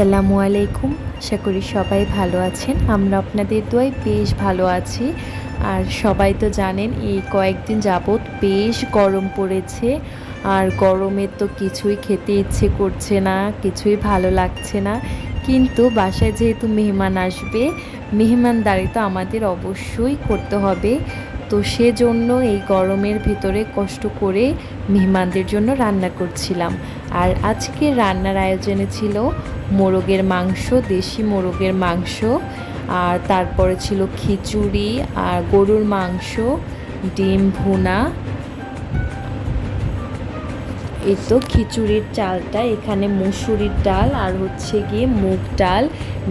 আসসালামু আলাইকুম। আশা করি সবাই ভালো আছেন। আমরা আপনাদের দোয়ায় বেশ ভালো আছি। আর সবাই তো জানেন, এই কয়েকদিন যাবৎ বেশ গরম পড়েছে। আর গরমে তো কিছুই খেতে ইচ্ছে করছে না, কিছুই ভালো লাগছে না। কিন্তু বাসায় যেহেতু মেহমান আসবে, মেহমানদারি তো আমাদের অবশ্যই করতে হবে। তো সেজন্য এই গরমের ভিতরে কষ্ট করে মেহমানদের জন্য রান্না করছিলাম। আর আজকে রান্নার আয়োজনে ছিল মোরগের মাংস, দেশি মোরগের মাংস, আর তারপরে ছিল খিচুড়ি, আর গরুর মাংস, ডিম ভুনা। এই তো খিচুড়ির চালটা, এখানে মুসুরির ডাল আর হচ্ছে গিয়ে মুগ ডাল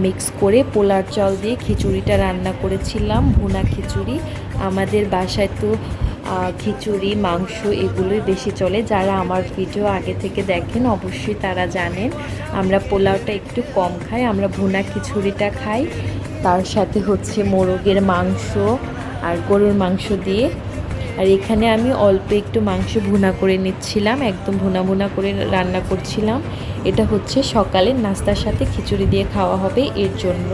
মিক্স করে পোলার চাল দিয়ে খিচুড়িটা রান্না করেছিলাম, ভুনা খিচুড়ি। আমাদের বাসায় তো খিচুড়ি, মাংস এগুলোই বেশি চলে। যারা আমার ভিডিও আগে থেকে দেখেন, অবশ্যই তারা জানেন। আমরা পোলাওটা একটু কম খাই, আমরা ভুনা খিচুড়িটা খাই। তার সাথে হচ্ছে মোরগের মাংস আর গরুর মাংস দিয়ে। আর এখানে আমি অল্প একটু মাংস ভুনা করে নিচ্ছিলাম, একদম ভুনা ভুনা করে রান্না করছিলাম। এটা হচ্ছে সকালের নাস্তার সাথে খিচুড়ি দিয়ে খাওয়া হবে এর জন্য।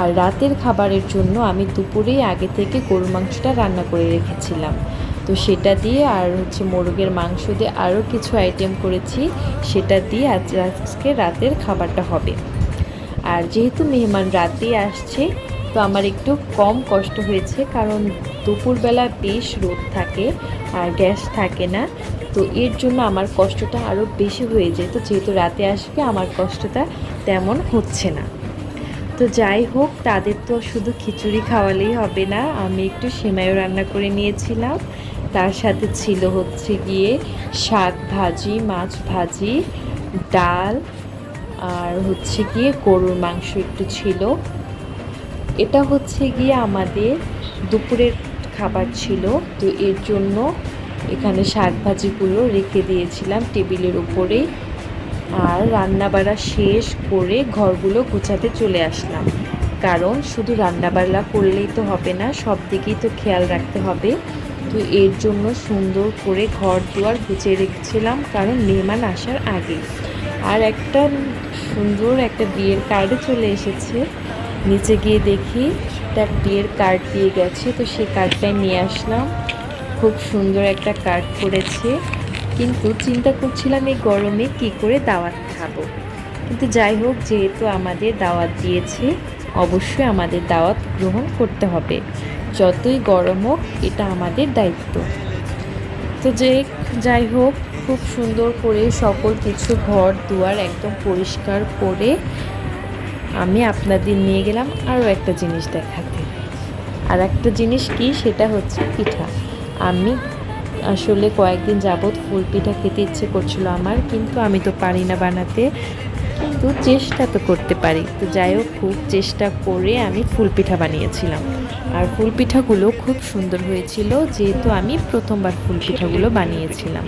আর রাতের খাবারের জন্য আমি দুপুরেই আগে থেকে গরুর মাংসটা রান্না করে রেখেছিলাম। তো সেটা দিয়ে আর হচ্ছে মোরগের মাংস দিয়ে আরও কিছু আইটেম করেছি, সেটা দিয়ে আজ আজকে রাতের খাবারটা হবে। আর যেহেতু মেহমান রাতেই আসছে, তো আমার একটু কম কষ্ট হয়েছে কারণ দুপুরবেলা বেশ রোদ থাকে আর গ্যাস থাকে না, তো এর জন্য আমার কষ্টটা আরও বেশি হয়ে যেত যেহেতু রাতে আসবে, আমার কষ্টটা তেমন হচ্ছে না। তো যাই হোক, তাদের তো শুধু খিচুড়ি খাওয়ালেই হবে না, আমি একটু সেমাইও রান্না করে নিয়েছিলাম। তার সাথে ছিল হচ্ছে গিয়ে শাক ভাজি, মাছ ভাজি, ডাল আর হচ্ছে গিয়ে গরুর মাংস একটু ছিল। এটা হচ্ছে গিয়ে আমাদের দুপুরের খাবার ছিল। তো এর জন্য এখানে শাক ভাজিগুলো রেখে দিয়েছিলাম টেবিলের উপরে আর রান্নাবাড়া শেষ করে ঘরগুলো গুছাতে চলে আসলাম। কারণ শুধু রান্নাবাড়া করলেই তো হবে না, সব দিকেই তো খেয়াল রাখতে হবে। তো এর জন্য সুন্দর করে ঘর দুয়ার গুছিয়ে রেখেছিলাম, কারণ মেহমান আসার আগে। আর একটা সুন্দর একটা বিয়ের কার্ডও চলে এসেছে। নিচে গিয়ে দেখি তার বিয়ের কার্ড দিয়ে গেছে, তো সেই কার্ডটাই নিয়ে আসলাম। খুব সুন্দর একটা কার্ড করেছে কিন্তু চিন্তা করছিলাম এই গরমে কি করে দাওয়াত খাব। কিন্তু যাই হোক, যেহেতু আমাদের দাওয়াত দিয়েছে, অবশ্যই আমাদের দাওয়াত গ্রহণ করতে হবে। যতই গরম হোক, এটা আমাদের দায়িত্ব। তো যে যাই হোক, খুব সুন্দর করে সকল কিছু ঘর দুয়ার একদম পরিষ্কার করে আমি আপনাদের নিয়ে গেলাম আরও একটা জিনিস দেখাতে। আর একটা জিনিস কি? সেটা হচ্ছে পিঠা। আমি আসলে কয়েকদিন যাবৎ ফুল পিঠা খেতে ইচ্ছে করছিল আমার, কিন্তু আমি তো পারি না বানাতে। কিন্তু চেষ্টা তো করতে পারি। তো যাই হোক, খুব চেষ্টা করে আমি ফুল পিঠা বানিয়েছিলাম। আর ফুল পিঠাগুলো খুব সুন্দর হয়েছিল, যেহেতু আমি প্রথমবার ফুল পিঠাগুলো বানিয়েছিলাম।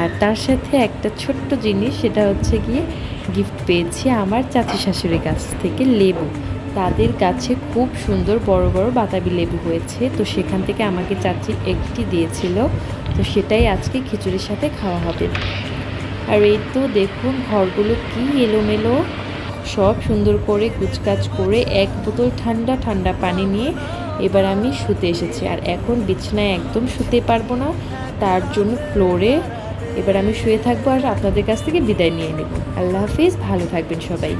আর তার সাথে একটা ছোট্ট জিনিস, সেটা হচ্ছে গিয়ে গিফট পেয়েছি আমার চাচি শাশুড়ির কাছ থেকে, লেবু। তাদের গাছে খুব সুন্দর বড় বড় বাতাবি লেবু হয়েছে, তো সেখান থেকে আমাকে চাচি একটি দিয়েছিল, তো সেটাই আজকে খিচুড়ির সাথে খাওয়া হবে। আর এই তো দেখুন, ঘরগুলো কি এলোমেলো। সব সুন্দর করে কুচকাচ করে এক বোতল ঠান্ডা ঠান্ডা পানি নিয়ে এবার আমি শুতে এসেছি। আর এখন বিছনায় একদম শুতে পারব না, তার জন্য ফ্লোরে এবার আমি শুয়ে থাকব আর আপনাদের কাছ থেকে বিদায় নিয়ে নেব। আল্লাহ হাফিজ, ভালো থাকবেন সবাই।